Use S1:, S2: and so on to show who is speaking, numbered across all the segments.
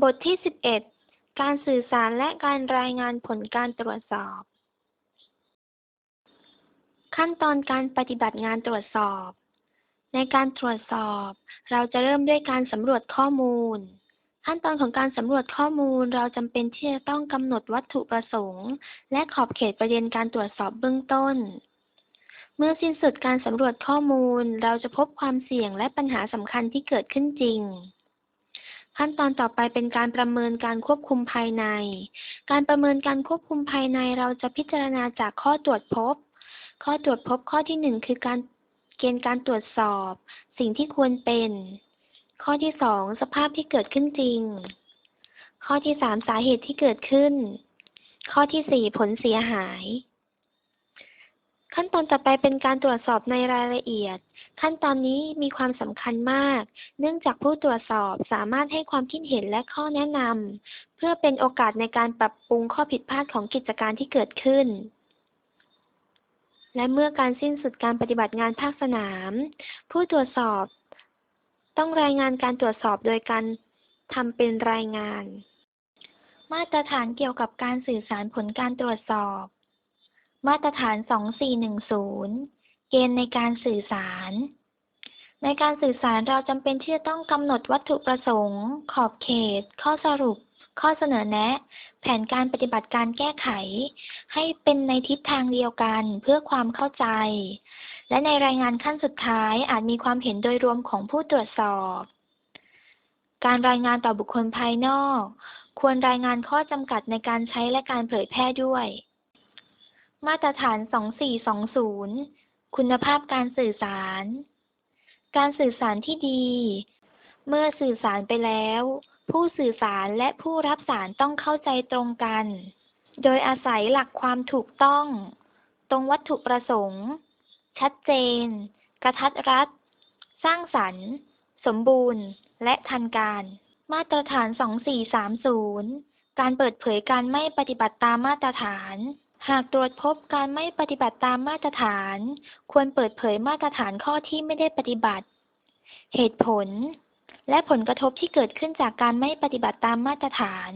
S1: บทที่ 11 การสื่อสารและการรายงานผลการตรวจสอบ ขั้นตอนการปฏิบัติงานตรวจสอบ ในการตรวจสอบ เราจะเริ่มด้วยการสำรวจข้อมูล ขั้นตอนของการสำรวจข้อมูลเราจำเป็นที่จะต้องกำหนดวัตถุประสงค์ และขอบเขตประเด็นการตรวจสอบเบื้องต้น เมื่อสิ้นสุดการสำรวจข้อมูล เราจะพบความเสี่ยงและปัญหาสำคัญที่เกิดขึ้นจริง ขั้นตอนต่อไปเป็นการประเมินการควบคุมภายใน การประเมินการควบคุมภายในเราจะพิจารณาจากข้อตรวจพบ ข้อตรวจพบข้อที่หนึ่งคือการเกณฑ์การตรวจสอบ สิ่งที่ควรเป็น ข้อที่สองสภาพที่เกิดขึ้นจริง ข้อที่สามสาเหตุที่เกิดขึ้น ข้อที่สี่ผลเสียหาย ขั้นตอนต่อไปเป็นการตรวจสอบในรายละเอียด ขั้นตอนนี้มีความสำคัญมาก เนื่องจากผู้ตรวจสอบสามารถให้ความคิดเห็นและข้อแนะนำเพื่อเป็นโอกาสในการปรับปรุงข้อผิดพลาดของกิจการที่เกิดขึ้น และเมื่อการสิ้นสุดการปฏิบัติงานภาคสนาม ผู้ตรวจสอบ ต้องรายงานการตรวจสอบโดยการทำเป็นรายงาน มาตรฐานเกี่ยวกับการสื่อสารผลการตรวจสอบ มาตรฐาน 2410 เกณฑ์ในการสื่อสาร ในการสื่อสารเราจำเป็นที่จะต้องกำหนดวัตถุประสงค์ ขอบเขต ข้อสรุป ข้อเสนอแนะ แผนการปฏิบัติการแก้ไข ให้เป็นในทิศทางเดียวกันเพื่อความเข้าใจ และในรายงานขั้นสุดท้ายอาจมีความเห็นโดยรวมของผู้ตรวจสอบ การรายงานต่อบุคคลภายนอก ควรรายงานข้อจำกัดในการใช้และการเผยแพร่ด้วย มาตรฐาน 2420 คุณภาพการสื่อสาร การสื่อสารที่ดี เมื่อสื่อสารไปแล้ว ผู้สื่อสารและผู้รับสารต้องเข้าใจตรงกัน โดยอาศัยหลักความถูกต้อง ตรงวัตถุประสงค์ ชัดเจน กระทัดรัด สร้างสรรค์ สมบูรณ์ และทันการ มาตรฐาน 2430 การเปิดเผยการไม่ปฏิบัติตามมาตรฐาน หากตรวจพบการไม่ปฏิบัติตามมาตรฐาน ควรเปิดเผยมาตรฐานข้อที่ไม่ได้ปฏิบัติ เหตุผล และผลกระทบที่เกิดขึ้นจากการไม่ปฏิบัติตามมาตรฐาน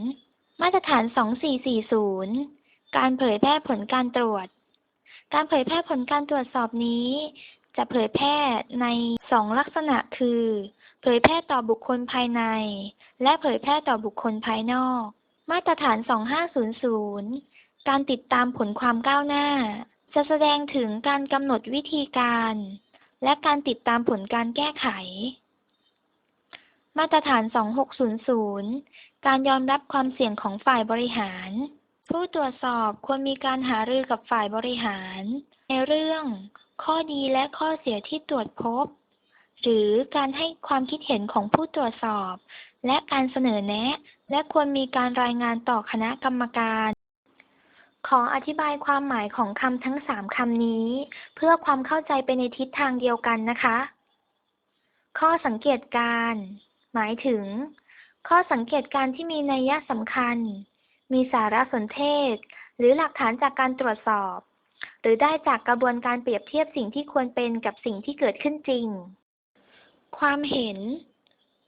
S1: มาตรฐาน 2440 การเผยแพร่ผลการตรวจ การเผยแพร่ผลการตรวจสอบนี้ จะเผยแพร่ในสองลักษณะคือ เผยแพร่ต่อบุคคลภายใน และเผยแพร่ต่อบุคคลภายนอก มาตรฐาน 2500 การติดตามผลความก้าวหน้า จะแสดงถึงการกำหนดวิธีการ และการติดตามผลการแก้ไข มาตรฐาน 2600 การยอมรับความเสี่ยงของฝ่ายบริหาร ผู้ตรวจสอบควรมีการหารือกับฝ่ายบริหาร ในเรื่อง ข้อดีและข้อเสียที่ตรวจพบ หรือการให้ความคิดเห็นของผู้ตรวจสอบ และการเสนอแนะ และควรมีการรายงานต่อคณะกรรมการ ขออธิบายความหมายของคำทั้งสามคำนี้ เพื่อความเข้าใจไปในทิศทางเดียวกันนะคะ ข้อสังเกตการ หมายถึง ข้อสังเกตการที่มีนัยสำคัญ มีสารสนเทศ หรือหลักฐานจากการตรวจสอบ หรือได้จากกระบวนการเปรียบเทียบสิ่งที่ควรเป็นกับสิ่งที่เกิดขึ้นจริง ความเห็น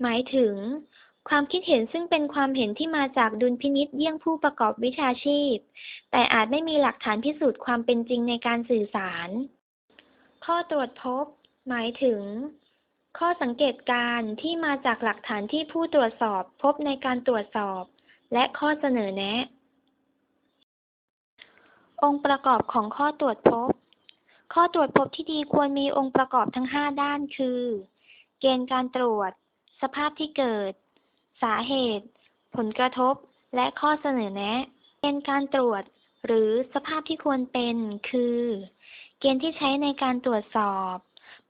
S1: หมายถึง ความคิดเห็นซึ่งเป็นความเห็นที่มาจากดุลพินิจเยี่ยงผู้ประกอบวิชาชีพ แต่อาจไม่มีหลักฐานพิสูจน์ความเป็นจริงในการสื่อสาร ข้อตรวจพบ หมายถึง ข้อสังเกตการที่มาจากหลักฐานที่ผู้ตรวจสอบพบในการตรวจสอบ และข้อเสนอแนะ องค์ประกอบของข้อตรวจพบ ข้อตรวจพบที่ดีควรมีองค์ประกอบทั้ง 5 ด้านคือ เกณฑ์การตรวจ สภาพที่เกิด สาเหตุ ผลกระทบ และข้อเสนอแนะ เกณฑ์การตรวจ หรือสภาพที่ควรเป็น คือ เกณฑ์ที่ใช้ในการตรวจสอบ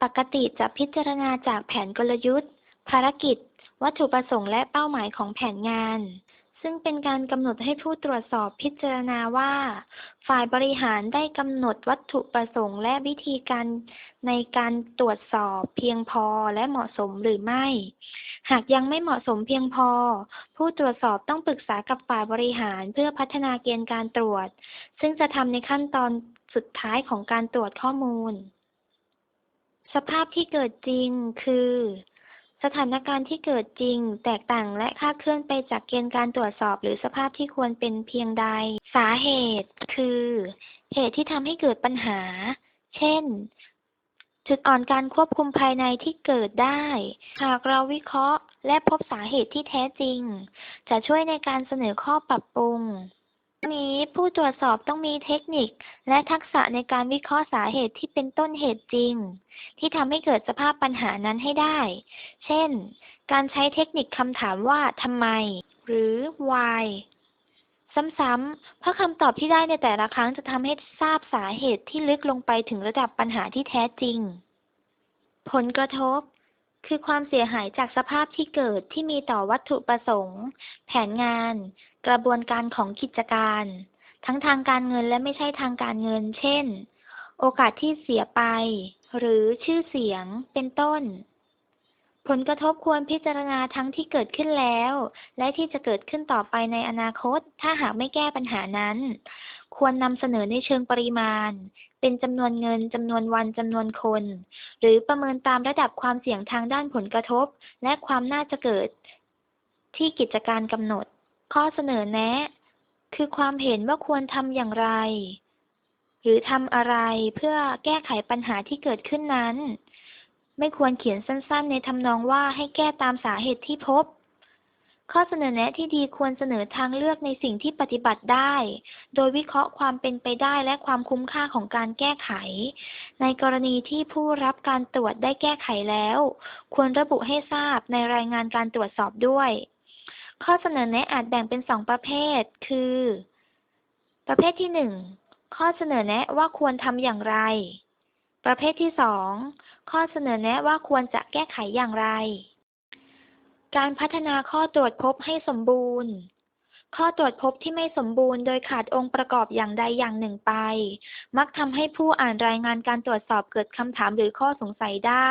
S1: ปกติจะพิจารณาจากแผนกลยุทธ์ ภารกิจ วัตถุประสงค์และเป้าหมายของแผนงาน ซึ่งเป็นการกำหนดให้ผู้ตรวจสอบพิจารณาว่า ฝ่ายบริหารได้กำหนดวัตถุประสงค์และวิธีการในการตรวจสอบเพียงพอและเหมาะสมหรือไม่ หากยังไม่เหมาะสมเพียงพอ ผู้ตรวจสอบต้องปรึกษากับฝ่ายบริหารเพื่อพัฒนาเกณฑ์การตรวจ ซึ่งจะทำในขั้นตอนสุดท้ายของการตรวจข้อมูล สภาพที่เกิดจริงคือ สถานการณ์ที่เกิดจริง แตกต่างและคาดเคลื่อนไปจากเกณฑ์การตรวจสอบหรือสภาพที่ควรเป็นเพียงใด สาเหตุ คือ เหตุที่ทำให้เกิดปัญหา เช่น จุดอ่อนการควบคุมภายในที่เกิดได้ หากเราวิเคราะห์ และพบสาเหตุที่แท้จริง จะช่วยในการเสนอข้อปรับปรุง นี้ผู้ตรวจสอบต้องมีเทคนิค และทักษะในการวิเคราะห์สาเหตุที่เป็นต้นเหตุจริง ที่ทำให้เกิดสภาพปัญหานั้นให้ได้ เช่น การใช้เทคนิคคำถามว่าทำไม หรือ why ซ้ำๆ เพราะคำตอบที่ได้ในแต่ละครั้งจะทำให้ทราบสาเหตุที่ลึกลงไปถึงระดับปัญหาที่แท้จริง ผลกระทบ คือความเสียหายจากสภาพที่เกิดที่มีต่อวัตถุประสงค์ แผนงาน กระบวนการของกิจการ ทั้งทางการเงินและไม่ใช่ทางการเงิน เช่น โอกาสที่เสียไป หรือชื่อเสียง เป็นต้น ผลกระทบควรพิจารณาทั้งที่เกิดขึ้นแล้ว และที่จะเกิดขึ้นต่อไปในอนาคต ถ้าหากไม่แก้ปัญหานั้น ควรนำเสนอในเชิงปริมาณ เป็นจำนวนเงินจำนวนวันจำนวนคน หรือประเมินตามระดับความเสี่ยงทางด้านผลกระทบ และความน่าจะเกิด ที่กิจการกำหนด ข้อเสนอแนะ คือความเห็นว่าควรทำอย่างไร หรือทำอะไรเพื่อแก้ไขปัญหาที่เกิดขึ้นนั้น ไม่ควรเขียนสั้นๆ ในทำนองว่าให้แก้ตามสาเหตุที่พบ ข้อเสนอแนะที่ดีควรเสนอทางเลือกในสิ่งที่ปฏิบัติได้ โดยวิเคราะห์ความเป็นไปได้และความคุ้มค่าของการแก้ไข ในกรณีที่ผู้รับการตรวจได้แก้ไขแล้ว ควรระบุให้ทราบในรายงานการตรวจสอบด้วย ข้อเสนอแนะอาจแบ่งเป็นสองประเภท คือ ประเภทที่หนึ่งข้อเสนอแนะว่าควรทำอย่างไร ประเภทที่สองข้อเสนอแนะว่าควรจะแก้ไขอย่างไร การพัฒนาข้อตรวจพบให้สมบูรณ์ ข้อตรวจพบที่ไม่สมบูรณ์โดยขาดองค์ประกอบอย่างใดอย่างหนึ่งไป มักทำให้ผู้อ่านรายงานการตรวจสอบเกิดคำถามหรือข้อสงสัยได้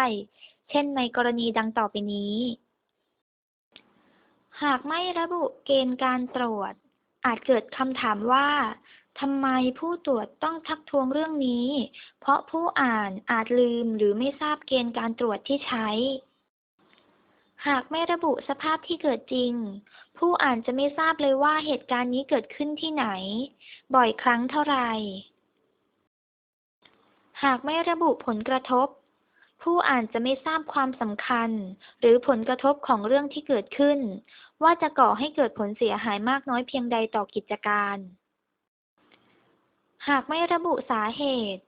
S1: เช่นในกรณีดังต่อไปนี้ หากไม่ระบุเกณฑ์การตรวจ อาจเกิดคำถามว่าทำไมผู้ตรวจต้องทักท้วงเรื่องนี้ เพราะผู้อ่านอาจลืมหรือไม่ทราบเกณฑ์การตรวจที่ใช้ หากไม่ระบุสภาพที่เกิดจริง ผู้อ่านจะไม่ทราบเลยว่าเหตุการณ์นี้เกิดขึ้นที่ไหน บ่อยครั้งเท่าไหร่ หากไม่ระบุผลกระทบ ผู้อ่านจะไม่ทราบความสำคัญ หรือผลกระทบของเรื่องที่เกิดขึ้น ว่าจะก่อให้เกิดผลเสียหายมากน้อยเพียงใดต่อกิจการ หากไม่ระบุสาเหตุ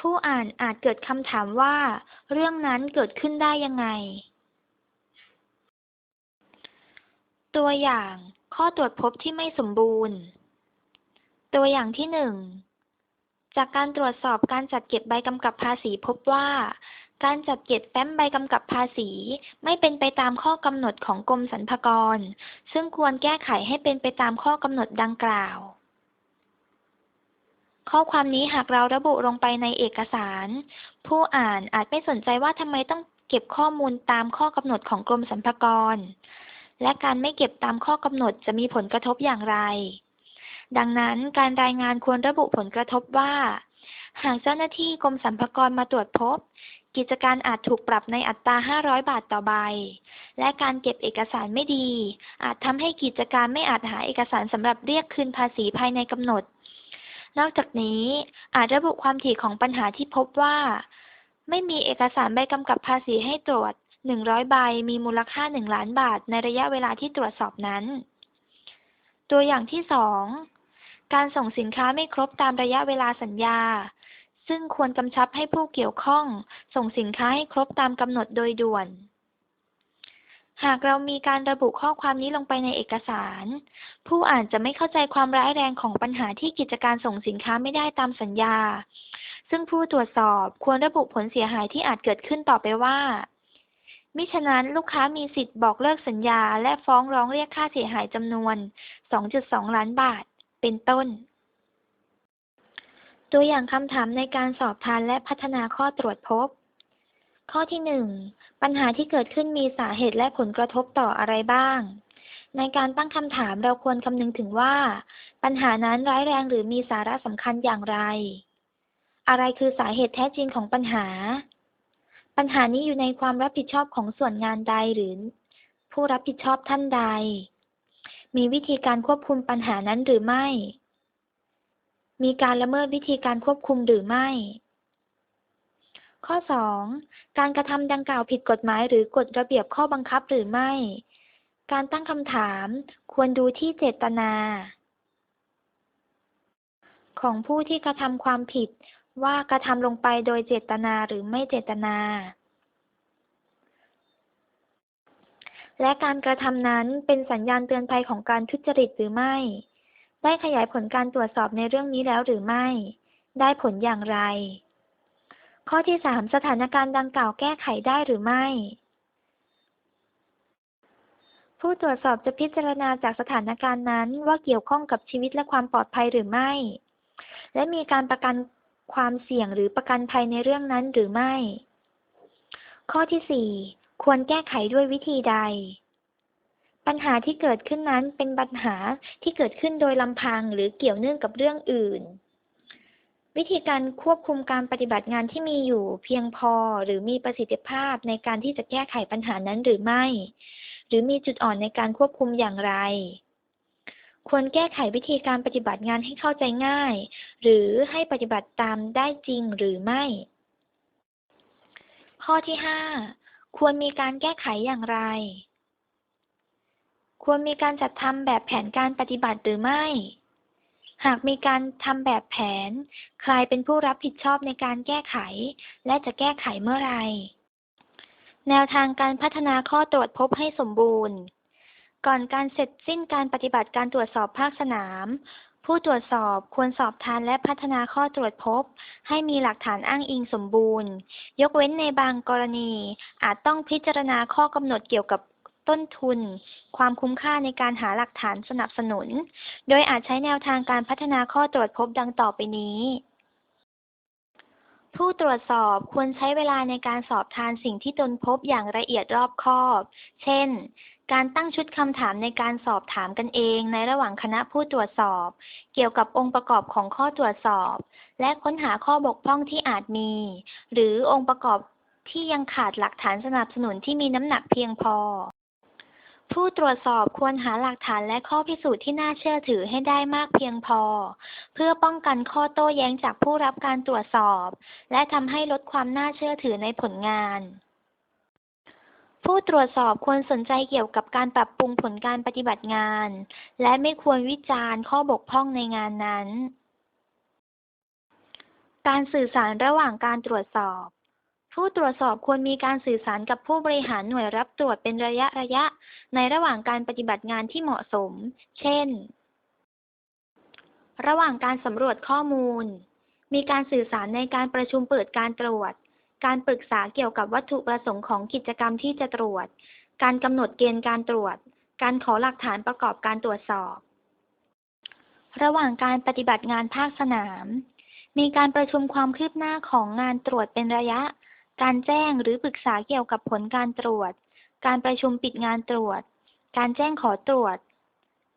S1: ผู้อ่านอาจเกิดคำถามว่า เรื่องนั้นเกิดขึ้นได้ยังไง ตัวอย่างข้อตรวจพบที่ไม่สมบูรณ์ ตัวอย่างที่หนึ่งจากการตรวจสอบการจัดเก็บใบกำกับภาษีพบว่า การจัดเก็บแฟ้มใบกำกับภาษี ไม่เป็นไปตามข้อกำหนดของกรมสรรพากร ซึ่งควรแก้ไขให้เป็นไปตามข้อกำหนดดังกล่าว ข้อความนี้หากเราระบุลงไปในเอกสาร ผู้อ่านอาจไม่สนใจว่าทำไมต้องเก็บข้อมูลตามข้อกำหนดของกรมสรรพากร และการไม่เก็บตามข้อกำหนดจะมีผลกระทบอย่างไร ดังนั้นการรายงานควรระบุผลกระทบว่า หากเจ้าหน้าที่กรมสรรพากรมาตรวจพบ กิจการอาจถูกปรับในอัตรา 500 บาทต่อใบ และการเก็บเอกสารไม่ดี อาจทำให้กิจการไม่อาจหาเอกสารสำหรับเรียกคืนภาษีภายในกำหนด นอกจากนี้อาจระบุความถี่ของปัญหาที่พบว่า ไม่มีเอกสารใบกำกับภาษีให้ตรวจ 100 ใบมีมูลค่า 1 ล้านบาทในระยะเวลาที่ตรวจสอบนั้น ตัวอย่างที่สองการส่งสินค้าไม่ครบตามระยะเวลาสัญญา ซึ่งควรกำชับให้ผู้เกี่ยวข้อง ส่งสินค้าให้ครบตามกำหนดโดยด่วน หากเรามีการระบุข้อความนี้ลงไปในเอกสาร ผู้อ่านจะไม่เข้าใจความร้ายแรงของปัญหาที่กิจการส่งสินค้าไม่ได้ตามสัญญา ซึ่งผู้ตรวจสอบควรระบุผลเสียหายที่อาจเกิดขึ้นต่อไปว่ามิฉะนั้นลูกค้ามีสิทธิ์บอกเลิกสัญญา และฟ้องร้องเรียกค่าเสียหายจำนวน 2.2 ล้านบาท เป็นต้น ตัวอย่างคำถามในการสอบทานและพัฒนาข้อตรวจพบ ข้อที่หนึ่งปัญหาที่เกิดขึ้นมีสาเหตุและผลกระทบต่ออะไรบ้าง ในการตั้งคำถามเราควรคำนึงถึงว่า ปัญหานั้นร้ายแรงหรือมีสาระสำคัญอย่างไร อะไรคือสาเหตุแท้จริงของปัญหา ปัญหานี้อยู่ในความรับผิดชอบของส่วนงานใดหรือ ผู้รับผิดชอบท่านใด มีวิธีการควบคุมปัญหานั้นหรือไม่ มีการละเมิดวิธีการควบคุมหรือไม่ ข้อ 2. การกระทำดังกล่าวผิดกฎหมายหรือกฎระเบียบข้อบังคับหรือไม่ การตั้งคำถามควรดูที่เจตนา ของผู้ที่กระทำความผิดว่ากระทำลงไปโดยเจตนาหรือไม่เจตนา และการกระทำนั้นเป็นสัญญาณเตือนภัยของการทุจริตหรือไม่ ได้ขยายผลการตรวจสอบในเรื่องนี้แล้วหรือไม่ ได้ผลอย่างไร ข้อที่สามสถานการณ์ดังกล่าวแก้ไขได้หรือไม่ ผู้ตรวจสอบจะพิจารณาจากสถานการณ์นั้นว่าเกี่ยวข้องกับชีวิตและความปลอดภัยหรือไม่ และมีการประกันความเสี่ยงหรือประกันภัยในเรื่องนั้นหรือไม่ ข้อที่สี่ควรแก้ไขด้วยวิธีใด ปัญหาที่เกิดขึ้นนั้นเป็นปัญหาที่เกิดขึ้นโดยลำพังหรือเกี่ยวเนื่องกับเรื่องอื่น วิธีการควบคุมการปฏิบัติงานที่มีอยู่เพียงพอหรือมีประสิทธิภาพในการที่จะแก้ไขปัญหานั้นหรือไม่ หรือมีจุดอ่อนในการควบคุมอย่างไร ควรแก้ไขวิธีการปฏิบัติงานให้เข้าใจง่าย หรือให้ปฏิบัติตามได้จริงหรือไม่ ข้อที่ 5 ควรมีการแก้ไขอย่างไร ควรมีการจัดทำแบบแผนการปฏิบัติหรือไม่ หากมีการทำแบบแผน ใครเป็นผู้รับผิดชอบในการแก้ไข และจะแก้ไขเมื่อไร แนวทางการพัฒนาข้อตรวจพบให้สมบูรณ์ ก่อนการเสร็จสิ้นการปฏิบัติการตรวจสอบภาคสนาม ผู้ตรวจสอบควรสอบทานและพัฒนาข้อตรวจพบ ให้มีหลักฐานอ้างอิงสมบูรณ์ ยกเว้นในบางกรณีอาจต้องพิจารณาข้อกำหนดเกี่ยวกับ ต้นทุน ความคุ้มค่าในการหาหลักฐานสนับสนุน โดยอาจใช้แนวทางการพัฒนาข้อตรวจพบดังต่อไปนี้ผู้ตรวจสอบควรใช้เวลาในการสอบทานสิ่งที่ตนพบอย่างละเอียดรอบคอบ เช่น การตั้งชุดคำถามในการสอบถามกันเองในระหว่างคณะผู้ตรวจสอบ เกี่ยวกับองค์ประกอบของข้อตรวจสอบ และค้นหาข้อบกพร่องที่อาจมี หรือองค์ประกอบที่ยังขาดหลักฐานสนับสนุนที่มีน้ำหนักเพียงพอ ผู้ตรวจสอบควรหาหลักฐานและข้อพิสูจน์ที่น่าเชื่อถือให้ได้มากเพียงพอ เพื่อป้องกันข้อโต้แย้งจากผู้รับการตรวจสอบ และทำให้ลดความน่าเชื่อถือในผลงาน ผู้ตรวจสอบควรสนใจเกี่ยวกับการปรับปรุงผลการปฏิบัติงาน และไม่ควรวิจารณ์ข้อบกพร่องในงานนั้น การสื่อสารระหว่างการตรวจสอบ ผู้ตรวจสอบควรมีการสื่อสารกับผู้บริหารหน่วยรับตรวจเป็นระยะระยะ ในระหว่างการปฏิบัติงานที่เหมาะสม เช่น ระหว่างการสำรวจข้อมูล มีการสื่อสารในการประชุมเปิดการตรวจ การปรึกษาเกี่ยวกับวัตถุประสงค์ของกิจกรรมที่จะตรวจ การกำหนดเกณฑ์การตรวจ การขอหลักฐานประกอบการตรวจสอบ ระหว่างการปฏิบัติงานภาคสนาม มีการประชุมความคืบหน้าของงานตรวจเป็นระยะ การแจ้งหรือปรึกษาเกี่ยวกับผลการตรวจ การประชุมปิดงานตรวจ การแจ้งขอตรวจ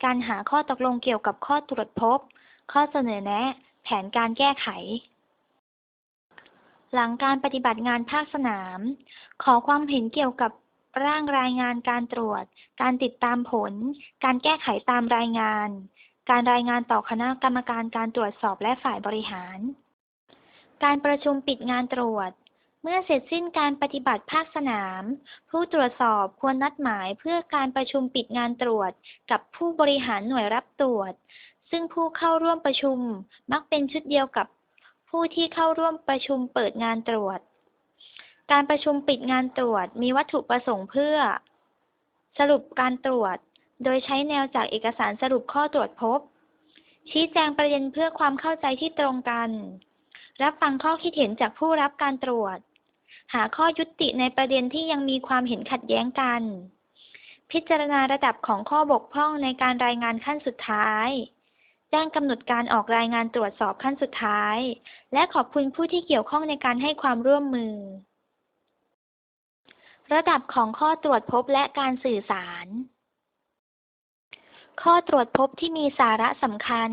S1: การหาข้อตกลงเกี่ยวกับข้อตรวจพบ ข้อเสนอแนะ แผนการแก้ไข หลังการปฏิบัติงานภาคสนาม ขอความเห็นเกี่ยวกับร่างรายงานการตรวจ การติดตามผล การแก้ไขตามรายงาน การรายงานต่อคณะกรรมการการตรวจสอบและฝ่ายบริหาร การประชุมปิดงานตรวจ เมื่อเสร็จสิ้นการปฏิบัติภาคสนาม ผู้ตรวจสอบควรนัดหมายเพื่อการประชุมปิดงานตรวจกับผู้บริหารหน่วยรับตรวจ ซึ่งผู้เข้าร่วมประชุมมักเป็นชุดเดียวกับผู้ที่เข้าร่วมประชุมเปิดงานตรวจ การประชุมปิดงานตรวจมีวัตถุประสงค์เพื่อ สรุปการตรวจ โดยใช้แนวจากเอกสารสรุปข้อตรวจพบ ชี้แจงประเด็นเพื่อความเข้าใจที่ตรงกัน รับฟังข้อคิดเห็นจากผู้รับการตรวจ หาข้อยุติในประเด็นที่ยังมีความเห็นขัดแย้งกัน พิจารณาระดับของข้อบกพร่องในการรายงานขั้นสุดท้าย แจ้งกำหนดการออกรายงานตรวจสอบขั้นสุดท้าย และขอบคุณผู้ที่เกี่ยวข้องในการให้ความร่วมมือ ระดับของข้อตรวจพบและการสื่อสาร ข้อตรวจพบที่มีสาระสำคัญ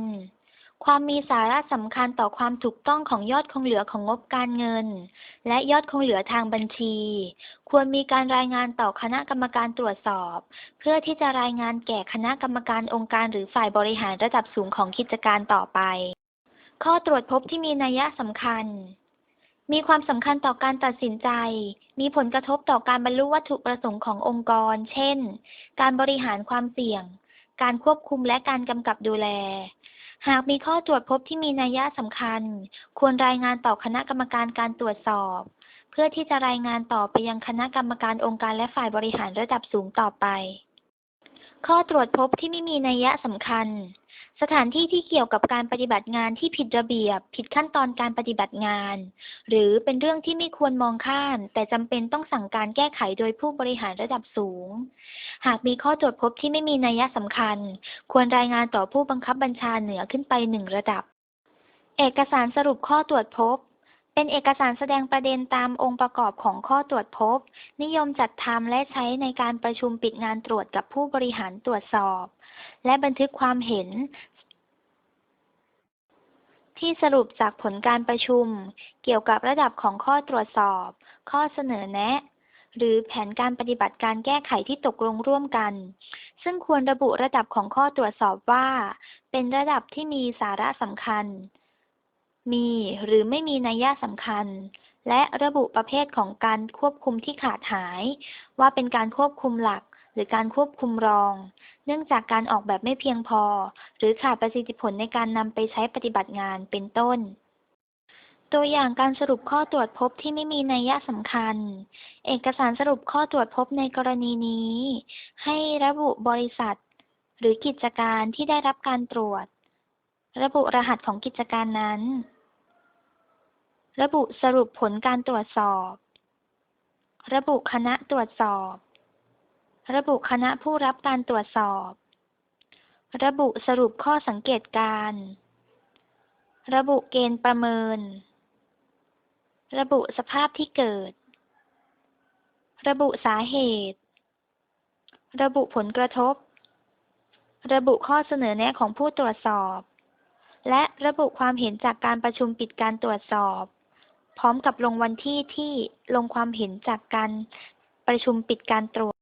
S1: ความมีสาระสำคัญต่อความถูกต้องของยอดคงเหลือของงบการเงิน และยอดคงเหลือทางบัญชี ควรมีการรายงานต่อคณะกรรมการตรวจสอบ เพื่อที่จะรายงานแก่คณะกรรมการองค์การหรือฝ่ายบริหารระดับสูงของกิจการต่อไป ข้อตรวจพบที่มีนัยสำคัญ มีความสำคัญต่อการตัดสินใจ มีผลกระทบต่อการบรรลุวัตถุประสงค์ขององค์กร เช่น การบริหารความเสี่ยง การควบคุมและการกำกับดูแล หากมีข้อตรวจพบที่มีนัยสำคัญ ควรรายงานต่อคณะกรรมการการตรวจสอบ เพื่อที่จะรายงานต่อไปยังคณะกรรมการองค์การและฝ่ายบริหารระดับสูงต่อไป ข้อตรวจพบที่ไม่มีนัยสำคัญ สถานที่ที่เกี่ยวกับการปฏิบัติงานที่ผิดระเบียบ ผิดขั้นตอนการปฏิบัติงาน หรือเป็นเรื่องที่ไม่ควรมองข้าม แต่จำเป็นต้องสั่งการแก้ไขโดยผู้บริหารระดับสูง หากมีข้อตรวจพบที่ไม่มีนัยสำคัญ ควรรายงานต่อผู้บังคับบัญชาเหนือขึ้นไปหนึ่งระดับ เอกสารสรุปข้อตรวจพบเป็นเอกสารแสดงประเด็นตามองค์ประกอบของข้อตรวจพบ นิยมจัดทำและใช้ในการประชุมปิดงานตรวจกับผู้บริหารตรวจสอบ และบันทึกความเห็น ที่สรุปจากผลการประชุม เกี่ยวกับระดับของข้อตรวจสอบ ข้อเสนอแนะ หรือแผนการปฏิบัติการแก้ไขที่ตกลงร่วมกัน ซึ่งควรระบุระดับของข้อตรวจสอบว่า เป็นระดับที่มีสาระสำคัญ มีหรือไม่มีนัยยะสำคัญ และระบุประเภทของการควบคุมที่ขาดหาย ว่าเป็นการควบคุมหลัก รือการควบคุมรอง เนื่องจากการออกแบบไม่เพียงพอ หรือขาดประสิทธิผลในการนำไปใช้ปฏิบัติงานเป็นต้น ตัวอย่างการสรุปข้อตรวจพบที่ไม่มีนัยยะสำคัญ เอกสารสรุปข้อตรวจพบในกรณีนี้ ให้ระบุบริษัท หรือกิจการที่ได้รับการตรวจ ระบุรหัสของกิจการนั้น ระบุสรุปผลการตรวจสอบ ระบุคณะตรวจสอบ ระบุคณะผู้รับการตรวจสอบ ระบุสรุปข้อสังเกตการ ระบุเกณฑ์ประเมิน ระบุสภาพที่เกิด ระบุสาเหตุ ระบุผลกระทบ ระบุข้อเสนอแนะของผู้ตรวจสอบ และระบุความเห็นจากการประชุมปิดการตรวจสอบ พร้อมกับลงวันที่ที่ลงความเห็นจากการประชุมปิดการตรวจ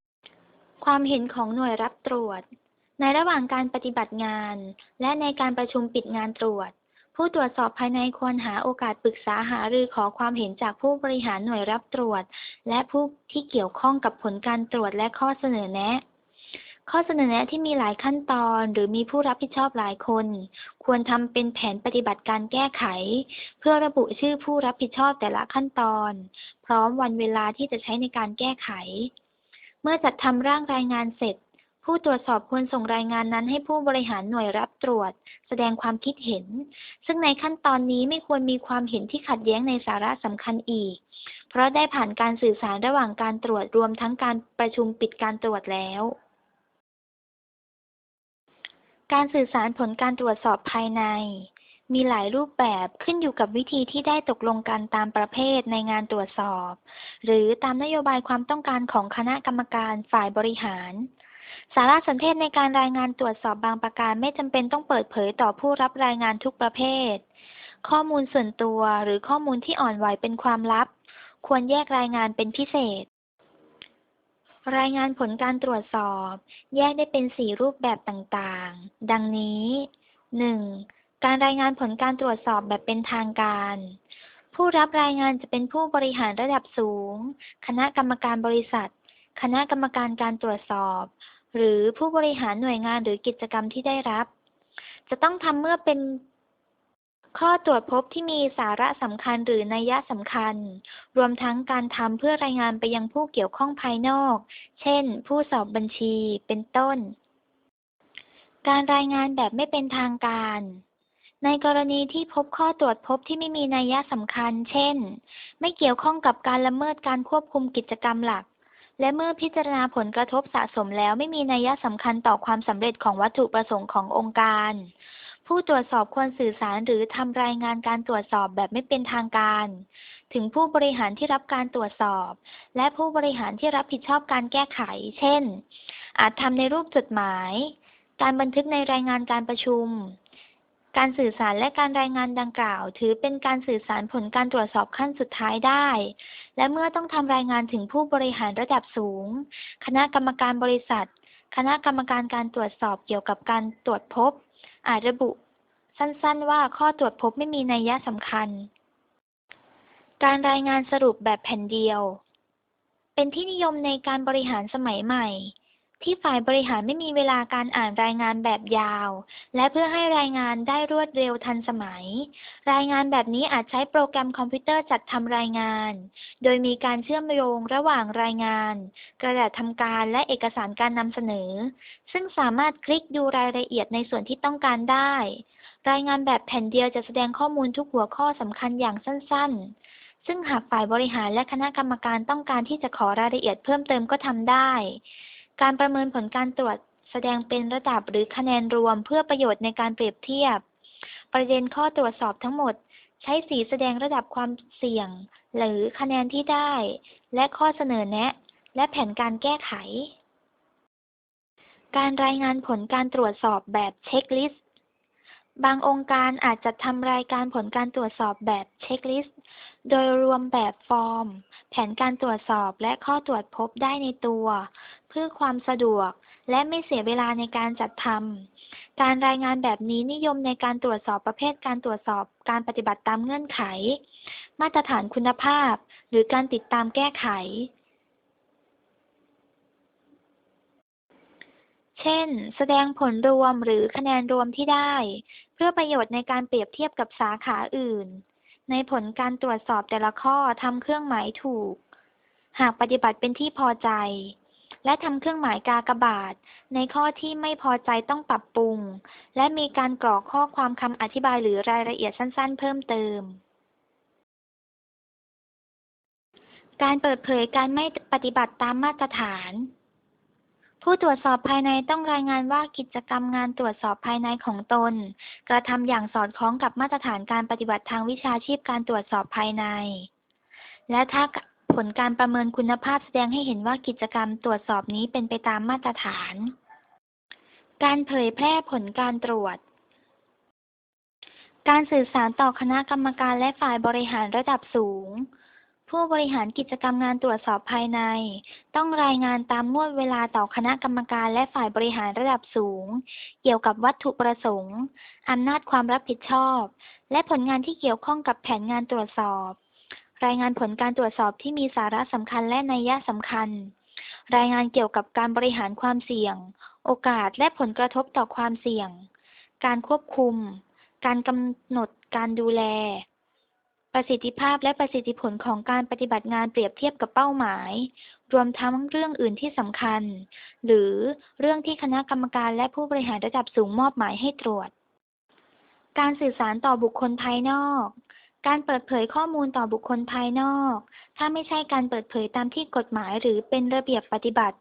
S1: ความเห็นของหน่วยรับตรวจ ในระหว่างการปฏิบัติงาน และในการประชุมปิดงานตรวจ ผู้ตรวจสอบภายในควรหาโอกาสปรึกษาหารือขอความเห็นจากผู้บริหารหน่วยรับตรวจ และผู้ที่เกี่ยวข้องกับผลการตรวจและข้อเสนอแนะ ข้อเสนอแนะที่มีหลายขั้นตอน หรือมีผู้รับผิดชอบหลายคน ควรทำเป็นแผนปฏิบัติการแก้ไข เพื่อระบุชื่อผู้รับผิดชอบแต่ละขั้นตอน พร้อมวันเวลาที่จะใช้ในการแก้ไข มื่อจัดทำร่างรายงานเสร็จ ผู้ตรวจสอบควรส่งรายงานนั้นให้ผู้บริหารหน่วยรับตรวจ แสดงความคิดเห็น ซึ่งในขั้นตอนนี้ไม่ควรมีความเห็นที่ขัดแย้งในสาระสำคัญอีก เพราะได้ผ่านการสื่อสารระหว่างการตรวจรวมทั้งการประชุมปิดการตรวจแล้วการสื่อสารผลการตรวจสอบภายใน มีหลายรูปแบบขึ้นอยู่กับวิธีที่ได้ตกลงกันตามประเภทในงานตรวจสอบ หรือตามนโยบายความต้องการของคณะกรรมการฝ่ายบริหาร สารสนเทศในการรายงานตรวจสอบบางประการไม่จำเป็นต้องเปิดเผยต่อผู้รับรายงานทุกประเภท ข้อมูลส่วนตัวหรือข้อมูลที่อ่อนไหวเป็นความลับ ควรแยกรายงานเป็นพิเศษ รายงานผลการตรวจสอบ แยกได้เป็นสี่รูปแบบต่างๆ ดังนี้ 1. การรายงานผลการตรวจสอบแบบเป็นทางการ ผู้รับรายงานจะเป็นผู้บริหารระดับสูง คณะกรรมการบริษัท คณะกรรมการการตรวจสอบ หรือผู้บริหารหน่วยงานหรือกิจกรรมที่ได้รับ จะต้องทำเมื่อเป็นข้อตรวจพบที่มีสาระสำคัญหรือนัยยะสำคัญ รวมทั้งการทำเพื่อรายงานไปยังผู้เกี่ยวข้องภายนอก เช่น ผู้สอบบัญชี เป็นต้น การรายงานแบบไม่เป็นทางการ ในกรณีที่พบข้อตรวจพบที่ไม่มีนัยยะสำคัญ เช่น ไม่เกี่ยวข้องกับการละเมิดการควบคุมกิจกรรมหลัก และเมื่อพิจารณาผลกระทบสะสมแล้วไม่มีนัยยะสำคัญต่อความสำเร็จของวัตถุประสงค์ขององค์การ ผู้ตรวจสอบควรสื่อสารหรือทำรายงานการตรวจสอบแบบไม่เป็นทางการ ถึงผู้บริหารที่รับการตรวจสอบ และผู้บริหารที่รับผิดชอบการแก้ไข เช่น อาจทำในรูปจดหมาย การบันทึกในรายงานการประชุม การสื่อสารและการรายงานดังกล่าว ถือเป็นการสื่อสารผลการตรวจสอบขั้นสุดท้ายได้ และเมื่อต้องทำรายงานถึงผู้บริหารระดับสูง คณะกรรมการบริษัท คณะกรรมการการตรวจสอบเกี่ยวกับการตรวจพบ อาจระบุสั้นๆ ว่าข้อตรวจพบไม่มีนัยยะสำคัญ การรายงานสรุปแบบแผ่นเดียว เป็นที่นิยมในการบริหารสมัยใหม่ ที่ฝ่ายบริหารไม่มีเวลาการอ่านรายงานแบบยาว และเพื่อให้รายงานได้รวดเร็วทันสมัย รายงานแบบนี้อาจใช้โปรแกรมคอมพิวเตอร์จัดทำรายงาน โดยมีการเชื่อมโยงระหว่างรายงาน กระดาษทำการและเอกสารการนำเสนอ ซึ่งสามารถคลิกดูรายละเอียดในส่วนที่ต้องการได้ รายงานแบบแผ่นเดียวจะแสดงข้อมูลทุกหัวข้อสำคัญอย่างสั้น ๆ ซึ่งหากฝ่ายบริหารและคณะกรรมการต้องการที่จะขอรายละเอียดเพิ่มเติมก็ทำได้ การประเมินผลการตรวจแสดงเป็นระดับหรือคะแนนรวมเพื่อประโยชน์ในการเปรียบเทียบ ประเด็นข้อตรวจสอบทั้งหมด ใช้สีแสดงระดับความเสี่ยง หรือคะแนนที่ได้ และข้อเสนอแนะ และแผนการแก้ไข การรายงานผลการตรวจสอบแบบเช็คลิสต์บางองค์การอาจจะทำรายการผลการตรวจสอบแบบเช็คลิสต์ โดยรวมแบบฟอร์ม แผนการตรวจสอบและข้อตรวจพบได้ในตัว พื่อความสะดวก และไม่เสียเวลาในการจัดทำการรายงานแบบนี้นิยมในการตรวจสอบประเภทการตรวจสอบการปฏิบัติตามเงื่อนไข มาตรฐานคุณภาพ หรือการติดตามแก้ไข เช่น แสดงผลรวมหรือคะแนนรวมที่ได้ เพื่อประโยชน์ในการเปรียบเทียบกับสาขาอื่น ในผลการตรวจสอบแต่ละข้อทำเครื่องหมายถูก หากปฏิบัติเป็นที่พอใจ และทำเครื่องหมายกากบาท ในข้อที่ไม่พอใจต้องปรับปรุง และมีการกรอกข้อความคำอธิบายหรือรายละเอียดสั้นๆ เพิ่มเติม การเปิดเผยการไม่ปฏิบัติตามมาตรฐาน ผู้ตรวจสอบภายในต้องรายงานว่ากิจกรรมงานตรวจสอบภายในของตน กระทำอย่างสอดคล้องกับมาตรฐานการปฏิบัติทางวิชาชีพการตรวจสอบภายใน และถ้า ผลการประเมินคุณภาพแสดงให้เห็นว่ากิจกรรมตรวจสอบนี้เป็นไปตามมาตรฐาน การเผยแพร่ผลการตรวจ การสื่อสารต่อคณะกรรมการและฝ่ายบริหารระดับสูง ผู้บริหารกิจกรรมงานตรวจสอบภายใน ต้องรายงานตามงวดเวลาต่อคณะกรรมการและฝ่ายบริหารระดับสูง เกี่ยวกับวัตถุประสงค์อำนาจความรับผิดชอบ และผลงานที่เกี่ยวข้องกับแผนงานตรวจสอบ รายงานผลการตรวจสอบที่มีสาระสำคัญและนัยยะสำคัญ รายงานเกี่ยวกับการบริหารความเสี่ยง โอกาสและผลกระทบต่อความเสี่ยง การควบคุม การกำหนดการดูแล ประสิทธิภาพและประสิทธิผลของการปฏิบัติงานเปรียบเทียบกับเป้าหมาย รวมทั้งเรื่องอื่นที่สำคัญ หรือเรื่องที่คณะกรรมการและผู้บริหารระดับสูงมอบหมายให้ตรวจการสื่อสารต่อบุคคลภายนอก การเปิดเผยข้อมูลต่อบุคคลภายนอก ถ้าไม่ใช่การเปิดเผยตามที่กฎหมาย หรือเป็นระเบียบปฏิบัติ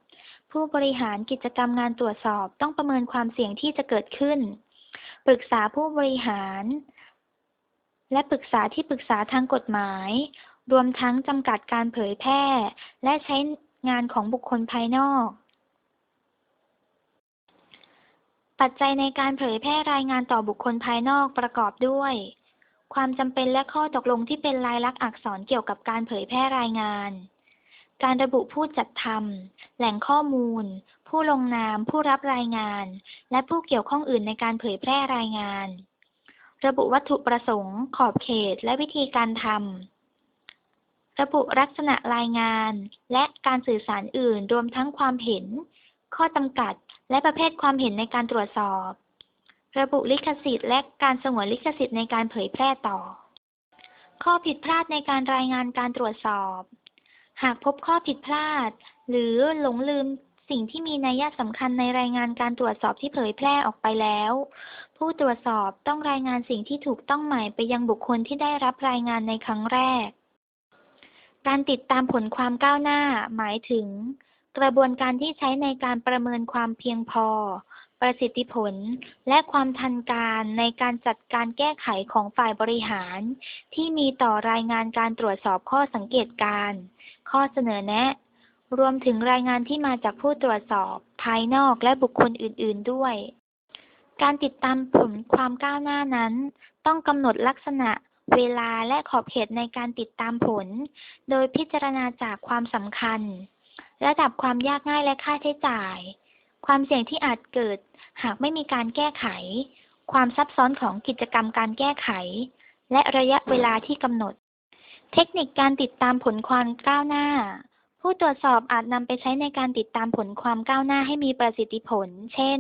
S1: ผู้บริหารกิจกรรมงานตรวจสอบต้องประเมินความเสี่ยงที่จะเกิดขึ้น ปรึกษาผู้บริหาร และปรึกษาที่ปรึกษาทางกฎหมาย รวมทั้งจำกัดการเผยแพร่ และใช้งานของบุคคลภายนอก ปัจจัยในการเผยแพร่รายงานต่อบุคคลภายนอกประกอบด้วย ความจำเป็นและข้อตกลงที่เป็นลายลักษณ์อักษรเกี่ยวกับการเผยแพร่รายงาน การระบุผู้จัดทำแหล่งข้อมูล ผู้ลงนาม ผู้รับรายงาน และผู้เกี่ยวข้องอื่นในการเผยแพร่รายงาน ระบุวัตถุประสงค์ ขอบเขต และวิธีการทำระบุลักษณะรายงาน และการสื่อสารอื่น รวมทั้งความเห็น ข้อจำกัด และประเภทความเห็นในการตรวจสอบ ระบุลิขสิทธิ์และการสงวนลิขสิทธิ์ในการเผยแพร่ต่อ ข้อผิดพลาดในการรายงานการตรวจสอบ หากพบข้อผิดพลาด หรือหลงลืมสิ่งที่มีนัยสำคัญในรายงานการตรวจสอบที่เผยแพร่ออกไปแล้ว ผู้ตรวจสอบต้องรายงานสิ่งที่ถูกต้องใหม่ไปยังบุคคลที่ได้รับรายงานในครั้งแรก การติดตามผลความก้าวหน้า หมายถึง กระบวนการที่ใช้ในการประเมินความเพียงพอ ประสิทธิผล และความทันการในการจัดการแก้ไขของฝ่ายบริหาร ที่มีต่อรายงานการตรวจสอบข้อสังเกตการ ข้อเสนอแนะ รวมถึงรายงานที่มาจากผู้ตรวจสอบ ภายนอกและบุคคลอื่น ๆ ด้วย การติดตามผลความก้าวหน้านั้น ต้องกำหนดลักษณะเวลาและขอบเขตในการติดตามผล โดยพิจารณาจากความสำคัญ ระดับความยากง่ายและค่าใช้จ่าย ความเสี่ยงที่อาจเกิด หากไม่มีการแก้ไข ความซับซ้อนของกิจกรรมการแก้ไข และระยะเวลาที่กำหนด เทคนิคการติดตามผลความก้าวหน้า ผู้ตรวจสอบอาจนำไปใช้ในการติดตามผลความก้าวหน้าให้มีประสิทธิผล เช่น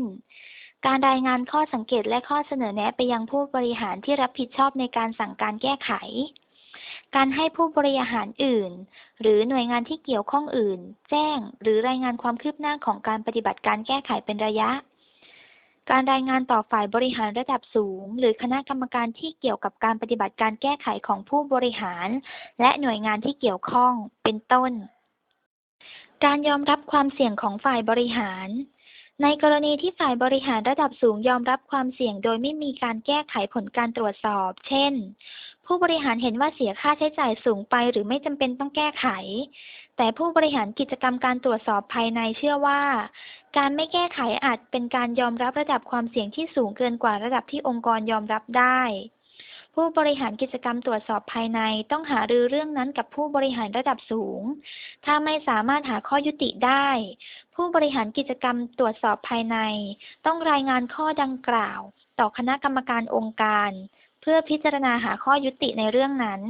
S1: การรายงานข้อสังเกตและข้อเสนอแนะไปยังผู้บริหารที่รับผิดชอบในการสั่งการแก้ไข การให้ผู้บริหารอื่น หรือหน่วยงานที่เกี่ยวข้องอื่น แจ้งหรือรายงานความคืบหน้าของการปฏิบัติการแก้ไขเป็นระยะ การรายงานต่อฝ่ายบริหารระดับสูง หรือคณะกรรมการที่เกี่ยวกับการปฏิบัติการแก้ไขของผู้บริหาร และหน่วยงานที่เกี่ยวข้องเป็นต้น การยอมรับความเสี่ยงของฝ่ายบริหารในกรณีที่ฝ่ายบริหารระดับสูงยอมรับความเสี่ยงโดยไม่มีการแก้ไขผลการตรวจสอบ เช่น ผู้บริหารเห็นว่าเสียค่าใช้จ่ายสูงไปหรือไม่จำเป็นต้องแก้ไข แต่ผู้บริหารกิจกรรมการตรวจสอบภายในเชื่อว่า การไม่แก้ไขอาจเป็นการยอมรับระดับความเสี่ยงที่สูงเกินกว่าระดับที่องค์กรยอมรับได้ ผู้บริหารกิจกรรมตรวจสอบภายในต้องหารือเรื่องนั้นกับผู้บริหารระดับสูง ถ้าไม่สามารถหาข้อยุติได้ ผู้บริหารกิจกรรมตรวจสอบภายใน ต้องรายงานข้อดังกล่าว ต่อคณะกรรมการองค์การ เพื่อพิจารณาหาข้อยุติในเรื่องนั้น